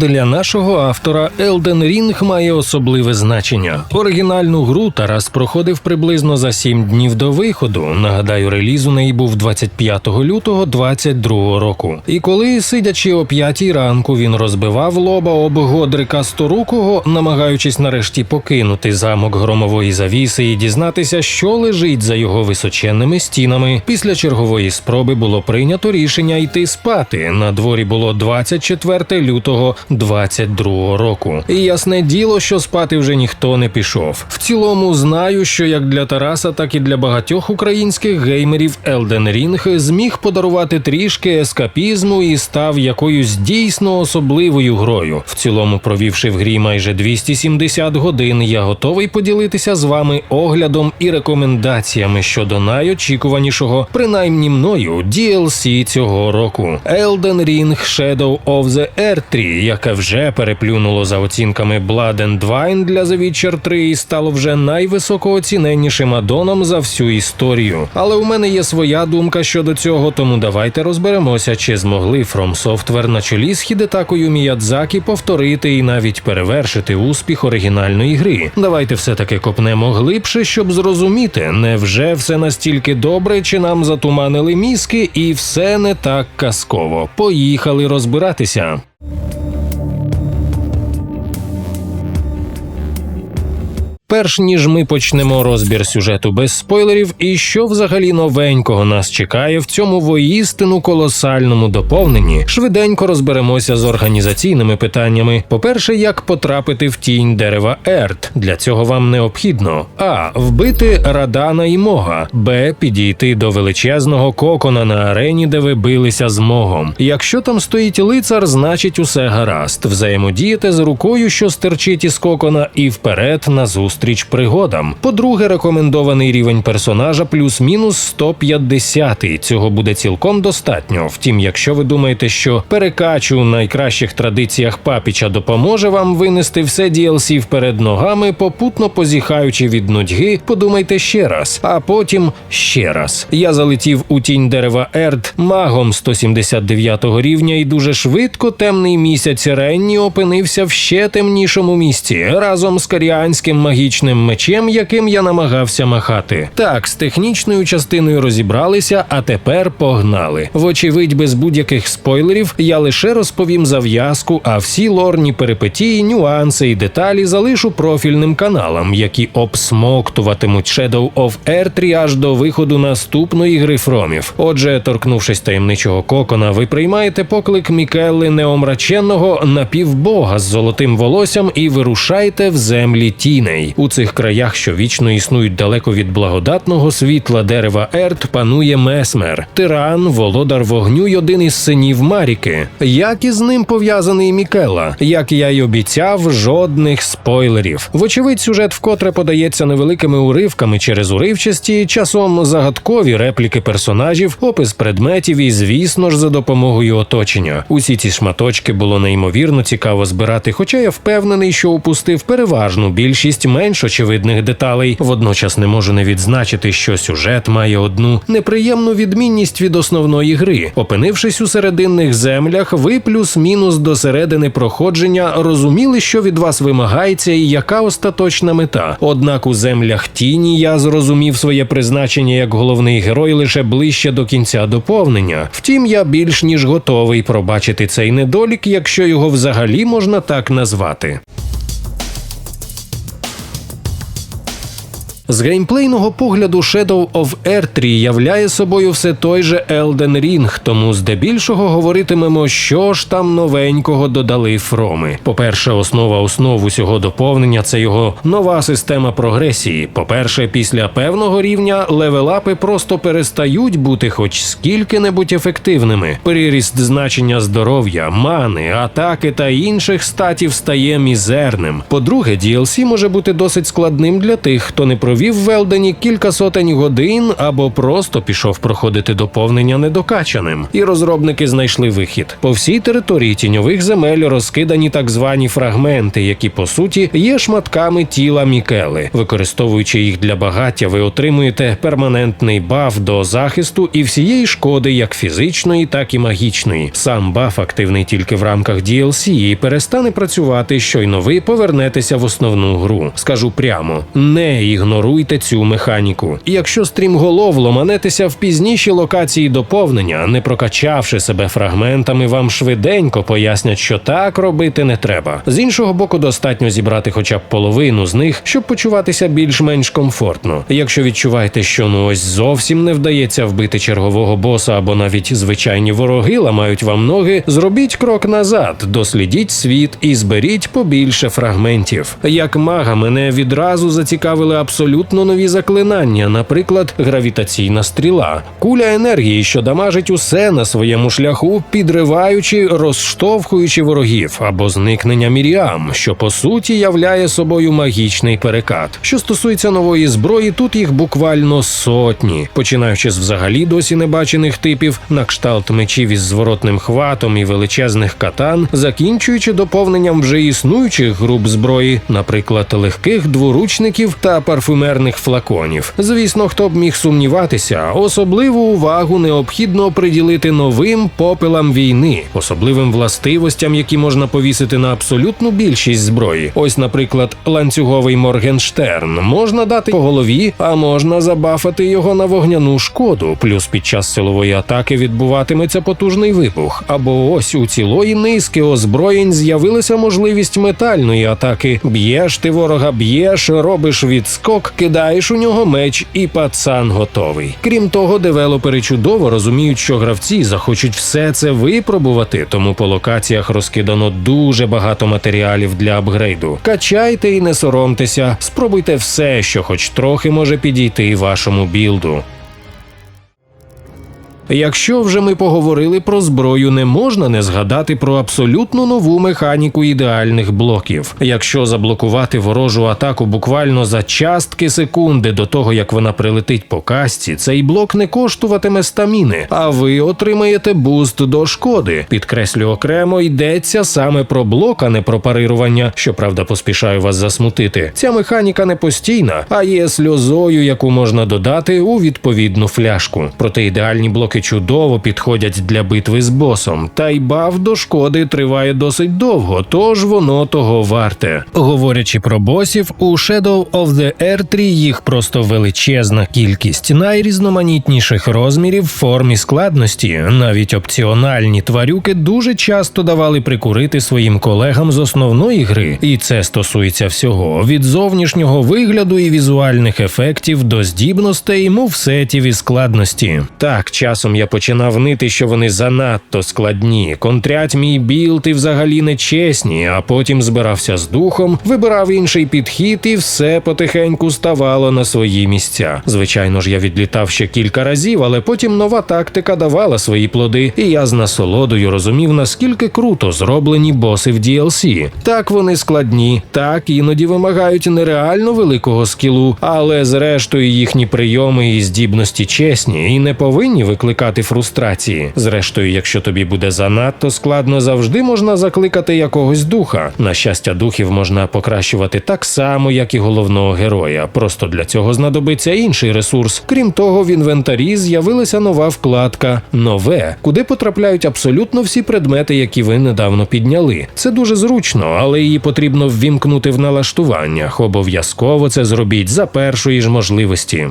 Для нашого автора Elden Ring має особливе значення. Оригінальну гру Тарас проходив приблизно за 7 днів до виходу. Нагадаю, реліз у неї був 25 лютого 22 року. І коли, сидячи о 5 ранку, він розбивав лоба об Годрика Сторукого, намагаючись нарешті покинути замок громової завіси і дізнатися, що лежить за його височенними стінами. Після чергової спроби було прийнято рішення йти спати. На дворі було 24 лютого 22 року. І ясне діло, що спати вже ніхто не пішов. В цілому знаю, що як для Тараса, так і для багатьох українських геймерів Elden Ring зміг подарувати трішки ескапізму і став якоюсь дійсно особливою грою. В цілому, провівши в грі майже 270 годин, я готовий поділитися з вами оглядом і рекомендаціями щодо найочікуванішого, принаймні мною, DLC цього року. Elden Ring Shadow of the Earth 3, яке вже переплюнуло за оцінками Blood and Wine для The Witcher 3 і стало вже найвисокооціненнішим адоном за всю історію. Але у мене є своя думка щодо цього, тому давайте розберемося, чи змогли From Software на чолі з Хідетакою Міядзакі повторити і навіть перевершити успіх оригінальної гри. Давайте все таки копнемо глибше, щоб зрозуміти, невже все настільки добре, чи нам затуманили мізки, і все не так казково. Поїхали розбиратися. Перш ніж ми почнемо розбір сюжету без спойлерів, і що взагалі новенького нас чекає в цьому воїстину колосальному доповненні, швиденько розберемося з організаційними питаннями. По-перше, як потрапити в тінь дерева Ерт. Для цього вам необхідно а. Вбити Радана і Мога, Б. Підійти до величезного кокона на арені, де ви билися з Могом. Якщо там стоїть лицар, значить усе гаразд. Взаємодіяти з рукою, що стерчить із кокона, і вперед на зустріч пригодам. По-друге, рекомендований рівень персонажа плюс-мінус 150. Цього буде цілком достатньо. Втім, якщо ви думаєте, що перекачу у найкращих традиціях папіча допоможе вам винести все DLC вперед ногами, попутно позіхаючи від нудьги, подумайте ще раз, а потім ще раз. Я залетів у тінь дерева Ерд магом 179 рівня, і дуже швидко темний місяць Ренні опинився в ще темнішому місці разом з каріанським магічним мечем, яким я намагався махати. Так, з технічною частиною розібралися, а тепер погнали. Вочевидь, без будь-яких спойлерів я лише розповім зав'язку, а всі лорні перипетії, нюанси і деталі залишу профільним каналам, які обсмоктуватимуть Shadow of Earth аж до виходу наступної гри Фромів. Отже, торкнувшись таємничого кокона, ви приймаєте поклик Мікелли неомраченного напівбога з золотим волоссям і вирушаєте в землі тіней. У цих краях, що вічно існують далеко від благодатного світла дерева Ерт, панує Месмер, тиран, володар вогню й один із синів Маріки. Як із ним пов'язаний Мікела? Як я й обіцяв, жодних спойлерів. Вочевидь, сюжет вкотре подається невеликими уривками через уривчасті, часом загадкові репліки персонажів, опис предметів і, звісно ж, за допомогою оточення. Усі ці шматочки було неймовірно цікаво збирати, хоча я впевнений, що упустив переважну більшість менш очевидних деталей. Водночас не можу не відзначити, що сюжет має одну неприємну відмінність від основної гри. Опинившись у серединних землях, ви плюс-мінус до середини проходження розуміли, що від вас вимагається і яка остаточна мета. Однак у землях тіні я зрозумів своє призначення як головний герой лише ближче до кінця доповнення. Втім, я більш ніж готовий пробачити цей недолік, якщо його взагалі можна так назвати. З геймплейного погляду Shadow of Earth являє собою все той же Elden Ring, тому здебільшого говоритимемо, що ж там новенького додали Фроми. По-перше, основа основ усього доповнення це його нова система прогресії. По-перше, після певного рівня левелапи просто перестають бути хоч скільки-небудь ефективними. Переріст значення здоров'я, мани, атаки та інших статів стає мізерним. По-друге, DLC може бути досить складним для тих, хто не провів провів в Велдені кілька сотень годин або просто пішов проходити доповнення недокачаним. І розробники знайшли вихід. По всій території тіньових земель розкидані так звані фрагменти, які по суті є шматками тіла Мікели. Використовуючи їх для багаття, ви отримуєте перманентний баф до захисту і всієї шкоди, як фізичної, так і магічної. Сам баф активний тільки в рамках DLC і перестане працювати, щойно ви повернетеся в основну гру. Скажу прямо: не ігноруйте цю механіку. І якщо стрімголов ломанетеся в пізніші локації доповнення, не прокачавши себе фрагментами, вам швиденько пояснять, що так робити не треба. З іншого боку, достатньо зібрати хоча б половину з них, щоб почуватися більш-менш комфортно. Якщо відчуваєте, що ну ось зовсім не вдається вбити чергового боса або навіть звичайні вороги ламають вам ноги, зробіть крок назад, дослідіть світ і зберіть побільше фрагментів. Як мага мене відразу зацікавили абсолютно нові заклинання, наприклад, гравітаційна стріла, куля енергії, що дамажить усе на своєму шляху, підриваючи, розштовхуючи ворогів або зникнення Міріам, що по суті являє собою магічний перекат. Що стосується нової зброї, тут їх буквально сотні, починаючи з взагалі досі небачених типів, на кшталт мечів із зворотним хватом і величезних катан, закінчуючи доповненням вже існуючих груп зброї, наприклад, легких дворучників та парфумерних флаконів. Звісно, хто б міг сумніватися, особливу увагу необхідно приділити новим попелам війни, особливим властивостям, які можна повісити на абсолютну більшість зброї. Ось, наприклад, ланцюговий Моргенштерн можна дати по голові, а можна забафати його на вогняну шкоду. Плюс під час силової атаки відбуватиметься потужний вибух. Або ось у цілої низки озброєнь з'явилася можливість метальної атаки. Б'єш ти ворога, б'єш, робиш відскок, кидаєш у нього меч, і пацан готовий. Крім того, девелопери чудово розуміють, що гравці захочуть все це випробувати, тому по локаціях розкидано дуже багато матеріалів для апгрейду. Качайте і не соромтеся, спробуйте все, що хоч трохи може підійти вашому білду. Якщо вже ми поговорили про зброю, не можна не згадати про абсолютно нову механіку ідеальних блоків. Якщо заблокувати ворожу атаку буквально за частки секунди до того, як вона прилетить по касті, цей блок не коштуватиме стаміни, а ви отримаєте буст до шкоди. Підкреслю окремо, йдеться саме про блок, а не про парирування. Щоправда, поспішаю вас засмутити. Ця механіка не постійна, а є сльозою, яку можна додати у відповідну фляжку. Проте ідеальні блоки чудово підходять для битви з босом, та й баф до шкоди триває досить довго, тож воно того варте. Говорячи про босів, у Shadow of the Air 3 їх просто величезна кількість найрізноманітніших розмірів, форм і складності. Навіть опціональні тварюки дуже часто давали прикурити своїм колегам з основної гри, і це стосується всього від зовнішнього вигляду і візуальних ефектів до здібностей, мувсетів і складності. Так, часом я починав нити, що вони занадто складні. Контрять мій білд і взагалі нечесні, а потім збирався з духом, вибирав інший підхід, і все потихеньку ставало на свої місця. Звичайно ж, я відлітав ще кілька разів, але потім нова тактика давала свої плоди, і я з насолодою розумів, наскільки круто зроблені боси в DLC. Так вони складні, так іноді вимагають нереально великого скілу, але зрештою їхні прийоми і здібності чесні і не повинні викликати фрустрації. Зрештою, якщо тобі буде занадто складно, завжди можна закликати якогось духа. На щастя, духів можна покращувати так само, як і головного героя. Просто для цього знадобиться інший ресурс. Крім того, в інвентарі з'явилася нова вкладка Нове, куди потрапляють абсолютно всі предмети, які ви недавно підняли. Це дуже зручно, але її потрібно ввімкнути в налаштуваннях. Обов'язково це зробіть за першої ж можливості.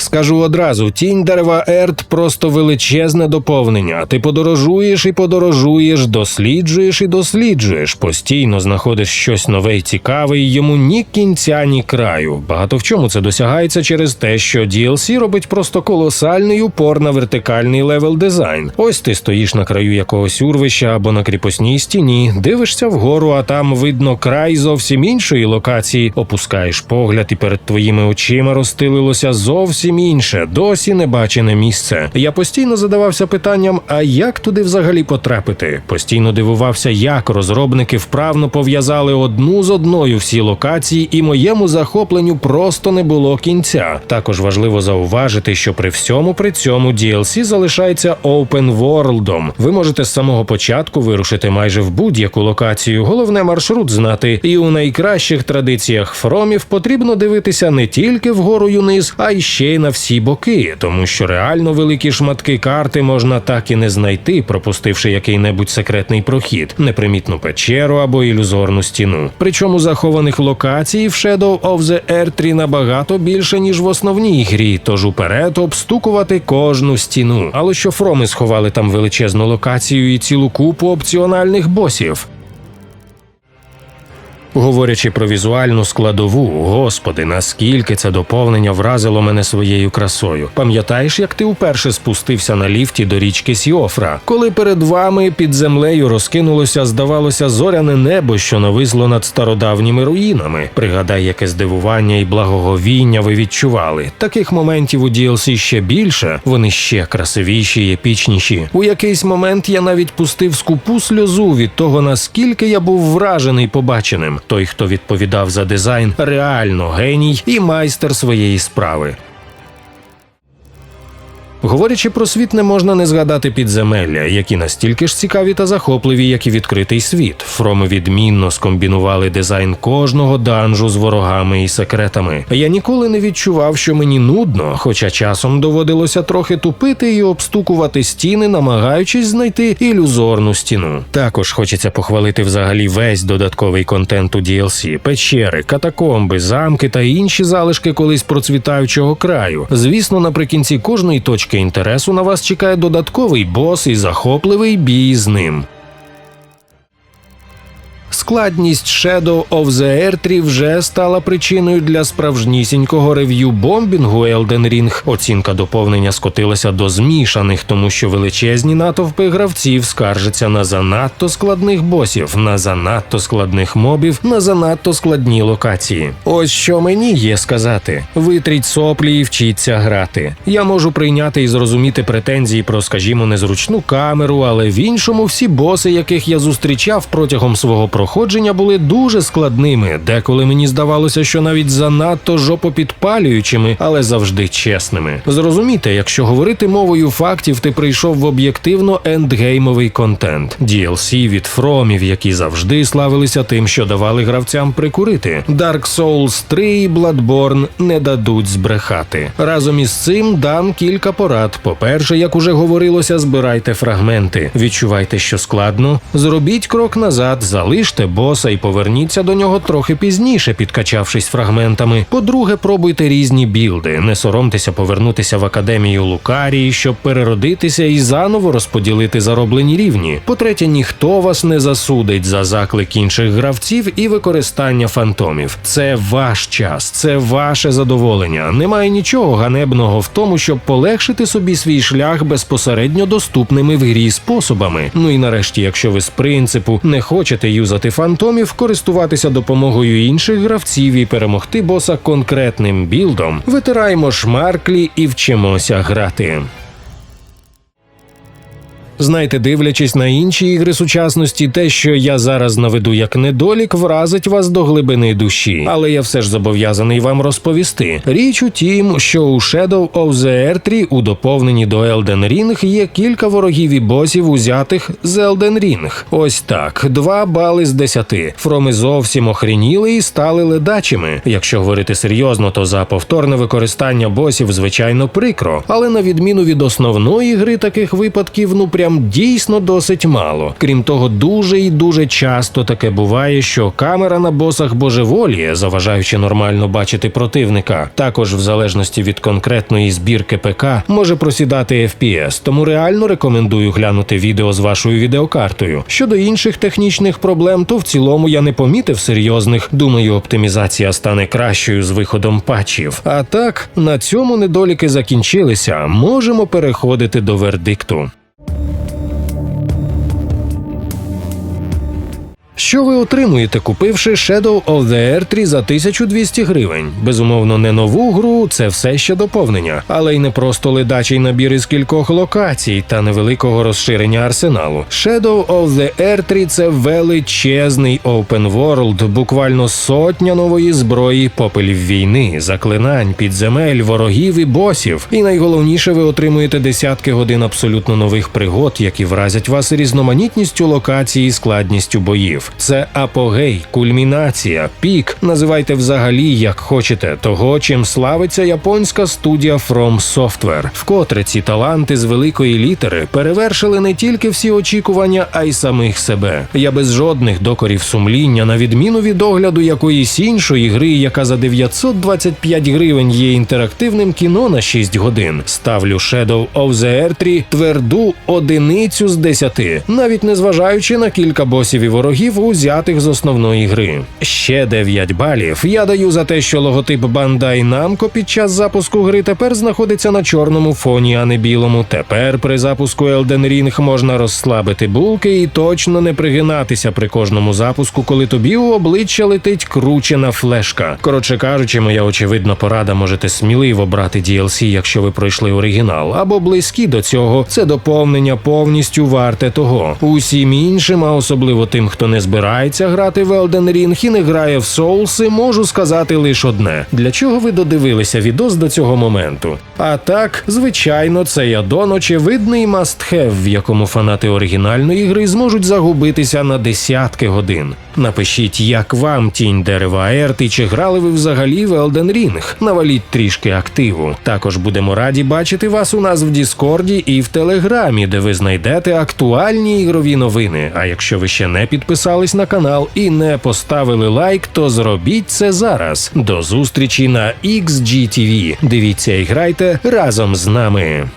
Скажу одразу, тінь дерева Ерт просто величезне доповнення. Ти подорожуєш і подорожуєш, досліджуєш і досліджуєш, постійно знаходиш щось нове й цікаве, і йому ні кінця, ні краю. Багато в чому це досягається через те, що DLC робить просто колосальний упор на вертикальний левел дизайн. Ось ти стоїш на краю якогось урвища або на кріпосній стіні, дивишся вгору, а там видно край зовсім іншої локації. Опускаєш погляд, і перед твоїми очима розстелилося зовсім зовсім інше, досі не бачене місце. Я постійно задавався питанням: а як туди взагалі потрапити? Постійно дивувався, як розробники вправно пов'язали одну з одною всі локації, і моєму захопленню просто не було кінця. Також важливо зауважити, що при всьому при цьому DLC залишається open worldом. Ви можете з самого початку вирушити майже в будь-яку локацію. Головне маршрут знати. І у найкращих традиціях фромів потрібно дивитися не тільки вгору й униз, а й ще й на всі боки, тому що реально великі шматки карти можна так і не знайти, пропустивши який-небудь секретний прохід, непримітну печеру або ілюзорну стіну. Причому захованих локацій в Shadow of the Earth набагато більше ніж в основній грі, тож уперед обстукувати кожну стіну. Але що фроми сховали там величезну локацію і цілу купу опціональних босів. Говорячи про візуальну складову, господи, наскільки це доповнення вразило мене своєю красою. Пам'ятаєш, як ти вперше спустився на ліфті до річки Сіофра, коли перед вами під землею розкинулося, здавалося, зоряне небо, що нависло над стародавніми руїнами. Пригадай, яке здивування і благоговіння ви відчували. Таких моментів у DLC ще більше, вони ще красивіші і епічніші. У якийсь момент я навіть пустив скупу сльозу від того, наскільки я був вражений побаченим. Той, хто відповідав за дизайн, реально геній і майстер своєї справи. Говорячи про світ, не можна не згадати підземелля, які настільки ж цікаві та захопливі, як і відкритий світ. Фроми відмінно скомбінували дизайн кожного данжу з ворогами і секретами. Я ніколи не відчував, що мені нудно, хоча часом доводилося трохи тупити і обстукувати стіни, намагаючись знайти ілюзорну стіну. Також хочеться похвалити взагалі весь додатковий контент у DLC, печери, катакомби, замки та інші залишки колись процвітаючого краю. Звісно, наприкінці кожної точки інтересу на вас чекає додатковий бос і захопливий бій з ним. Складність Shadow of the Earth вже стала причиною для справжнісінького рев'ю бомбінгу Elden Ring. Оцінка доповнення скотилася до змішаних, тому що величезні натовпи гравців скаржаться на занадто складних босів, на занадто складних мобів, на занадто складні локації. Ось що мені є сказати: витріть соплі і вчіться грати. Я можу прийняти і зрозуміти претензії про, скажімо, незручну камеру, але в іншому всі боси, яких я зустрічав протягом свого проходження були дуже складними. Деколи мені здавалося, що навіть занадто жопопідпалюючими, але завжди чесними. Зрозумійте, якщо говорити мовою фактів, ти прийшов в об'єктивно ендгеймовий контент. DLC від фромів, які завжди славилися тим, що давали гравцям прикурити. Dark Souls 3 і Bloodborne не дадуть збрехати. Разом із цим дам кілька порад. По-перше, як уже говорилося, збирайте фрагменти. Відчувайте, що складно. Зробіть крок назад, залиште боса і поверніться до нього трохи пізніше, підкачавшись фрагментами. По-друге, пробуйте різні білди. Не соромтеся повернутися в академію Лукарії, щоб переродитися і заново розподілити зароблені рівні. По-третє, ніхто вас не засудить за заклик інших гравців і використання фантомів. Це ваш час, це ваше задоволення. Немає нічого ганебного в тому, щоб полегшити собі свій шлях безпосередньо доступними в грі способами. Ну і нарешті, якщо ви з принципу не хочете юзати фантомів, користуватися допомогою інших гравців і перемогти боса конкретним білдом, витираємо шмарклі і вчимося грати. Знаєте, дивлячись на інші ігри сучасності, те, що я зараз наведу як недолік, вразить вас до глибини душі. Але я все ж зобов'язаний вам розповісти. Річ у тім, що у Shadow of the Earth у доповненні до Elden Ring є кілька ворогів і босів, узятих з Elden Ring. Ось так, два бали з десяти. Фроми зовсім охреніли і стали ледачими. Якщо говорити серйозно, то за повторне використання босів, звичайно, прикро. Але на відміну від основної гри таких випадків, ну прям дійсно досить мало. Крім того, дуже і дуже часто таке буває, що камера на босах божеволіє, заважаючи нормально бачити противника. Також, в залежності від конкретної збірки ПК, може просідати FPS, тому реально рекомендую глянути відео з вашою відеокартою. Щодо інших технічних проблем, то в цілому я не помітив серйозних. Думаю, оптимізація стане кращою з виходом патчів. А так, на цьому недоліки закінчилися. Можемо переходити до вердикту. Що ви отримуєте, купивши Shadow of the Earth за 1200 гривень? Безумовно, не нову гру, це все ще доповнення, але й не просто ледачий набір із кількох локацій та невеликого розширення арсеналу. Shadow of the Earth – це величезний open world, буквально сотня нової зброї, попелів війни, заклинань, підземель, ворогів і босів. І найголовніше, ви отримуєте десятки годин абсолютно нових пригод, які вразять вас різноманітністю локацій і складністю боїв. Це апогей, кульмінація, пік. Називайте взагалі як хочете, того, чим славиться японська студія From Software. Вкотре ці таланти з великої літери перевершили не тільки всі очікування, а й самих себе. Я без жодних докорів сумління, на відміну від огляду якоїсь іншої гри, яка за 925 гривень є інтерактивним кіно на 6 годин. Ставлю Shadow of the Earth тверду одиницю з 10, навіть не зважаючи на кілька босів і ворогів, узятих з основної гри. Ще 9 балів я даю за те, що логотип Bandai Namco під час запуску гри тепер знаходиться на чорному фоні, а не білому. Тепер при запуску Elden Ring можна розслабити булки і точно не пригинатися при кожному запуску, коли тобі у обличчя летить кручена флешка. Коротше кажучи, моя очевидна порада можете сміливо брати DLC, якщо ви пройшли оригінал, або близькі до цього. Це доповнення повністю варте того. Усім іншим, а особливо тим, хто не збирається грати в Elden Ring і не грає в Соулси, можу сказати лише одне: для чого ви додивилися відос до цього моменту? А так, звичайно, цей ядон очевидний must-have, в якому фанати оригінальної гри зможуть загубитися на десятки годин. Напишіть, як вам тінь дерева Аерт і чи грали ви взагалі в Elden Ring? Наваліть трішки активу. Також будемо раді бачити вас у нас в Діскорді і в Телеграмі, де ви знайдете актуальні ігрові новини. А якщо ви ще не підписались на канал і не поставили лайк, то зробіть це зараз. До зустрічі на XGTV. Дивіться і грайте разом з нами.